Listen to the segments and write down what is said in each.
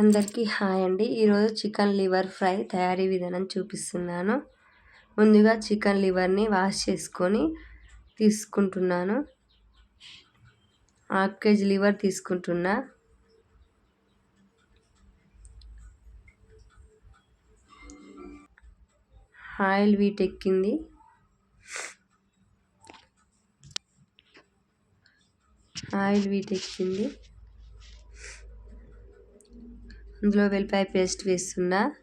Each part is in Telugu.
అందరికీ హాయ్ అండి. ఈరోజు చికెన్ లివర్ ఫ్రై తయారీ విధానం చూపిస్తున్నాను. ముందుగా చికెన్ లివర్ని వాష్ చేసుకొని తీసుకుంటున్నాను. హాఫ్ కేజీ లివర్ తీసుకుంటున్నా. ఆయిల్ వీట్ ఎక్కింది ఆయిల్ వీట్ ఇందులో వెల్లిపాయ పేస్ట్ వేస్తున్నా.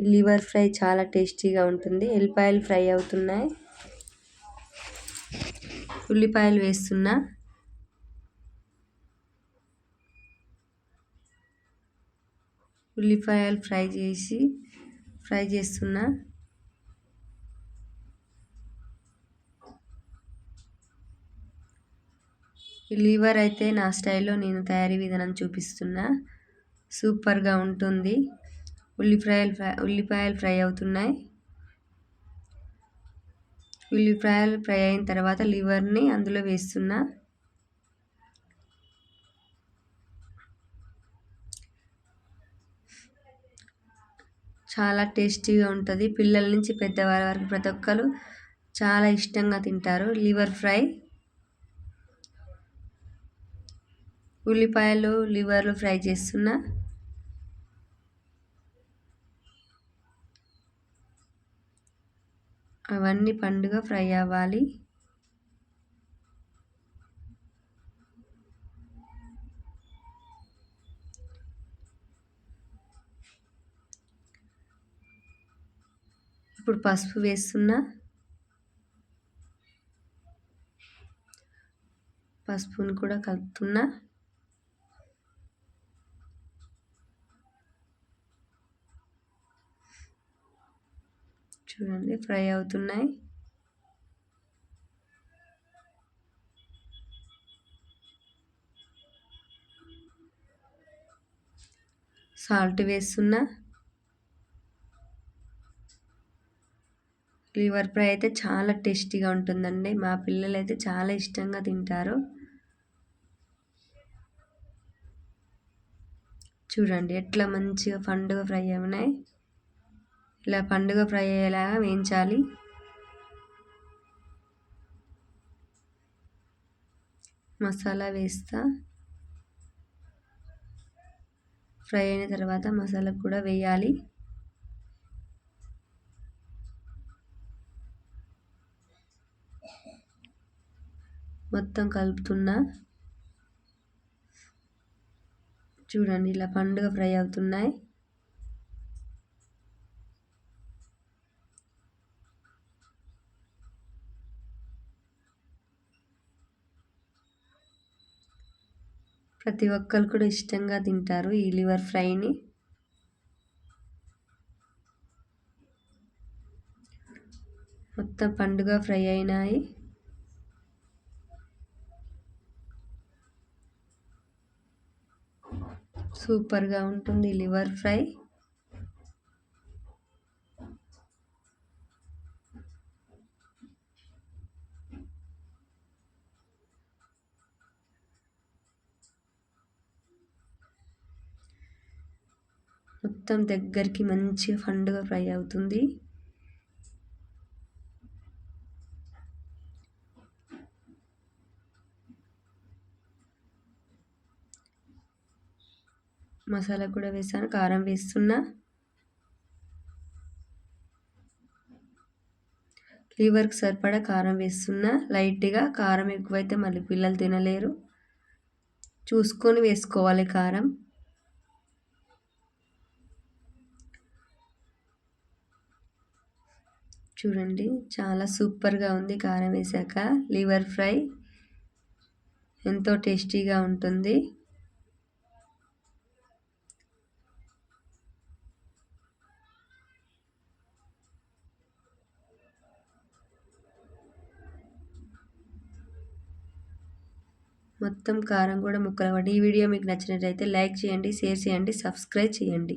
లివర్ ఫ్రై చాలా టేస్టీగా ఉంటుంది. ఎల్లిపాయలు ఫ్రై అవుతున్నాయి. ఉల్లిపాయలు వేస్తున్నా. ఉల్లిపాయలు ఫ్రై చేసి ఫ్రై చేస్తున్నా. లివర్ అయితే నా స్టైల్లో నేను తయారీ విధానం చూపిస్తున్నా. సూపర్గా ఉంటుంది. ఉల్లిపాయలు ఫ్రై ఉల్లిపాయలు ఫ్రై అవుతున్నాయి. ఉల్లిపాయలు ఫ్రై అయిన తర్వాత లివర్ని అందులో వేస్తున్నా. చాలా టేస్టీగా ఉంటుంది. పిల్లల నుంచి పెద్దవారి వరకు ప్రతి ఒక్కరు చాలా ఇష్టంగా తింటారు. లివర్ ఫ్రై ఉల్లిపాయలు లివర్లు ఫ్రై చేస్తున్నా. అవన్నీ పండుగ ఫ్రై అవ్వాలి. ఇప్పుడు పసుపు వేస్తున్నా. పసుపుని కూడా కలుపుతున్నా. చూడండి ఫ్రై అవుతున్నాయి. సాల్ట్ వేస్తున్నా. లివర్ ఫ్రై అయితే చాలా టేస్టీగా ఉంటుందండి. మా పిల్లలు అయితే చాలా ఇష్టంగా తింటారు. చూడండి ఎట్లా మంచిగా పండుగ ఫ్రై అయినాయి. ఇలా పండుగ ఫ్రై అయ్యేలాగా వేయించాలి. మసాలా వేస్తా. ఫ్రై అయిన తర్వాత మసాలా కూడా వేయాలి. మొత్తం కలుపుతున్నా. చూడండి ఇలా పండుగ ఫ్రై అవుతున్నాయి. ప్రతి ఒక్కరు కూడా ఇష్టంగా తింటారు ఈ లివర్ ఫ్రైని. మొత్తం పండుగ ఫ్రై అయినాయి. సూపర్గా ఉంటుంది లివర్ ఫ్రై. మొత్తం దగ్గరికి మంచిగా ఫండుగా ఫ్రై అవుతుంది. మసాలా కూడా వేసాను కారం వేస్తున్నా. లివర్కి సరిపడా కారం వేస్తున్నా. లైట్గా కారం ఎక్కువైతే మళ్ళీ పిల్లలు తినలేరు. చూసుకొని వేసుకోవాలి కారం. చూడండి చాలా సూపర్గా ఉంది కారం వేసాక. లివర్ ఫ్రై ఎంతో టేస్టీగా ఉంటుంది. మొత్తం కారం కూడా ముక్కలు ఈ వీడియో మీకు నచ్చినట్లయితే లైక్ చేయండి షేర్ చేయండి సబ్స్క్రైబ్ చేయండి.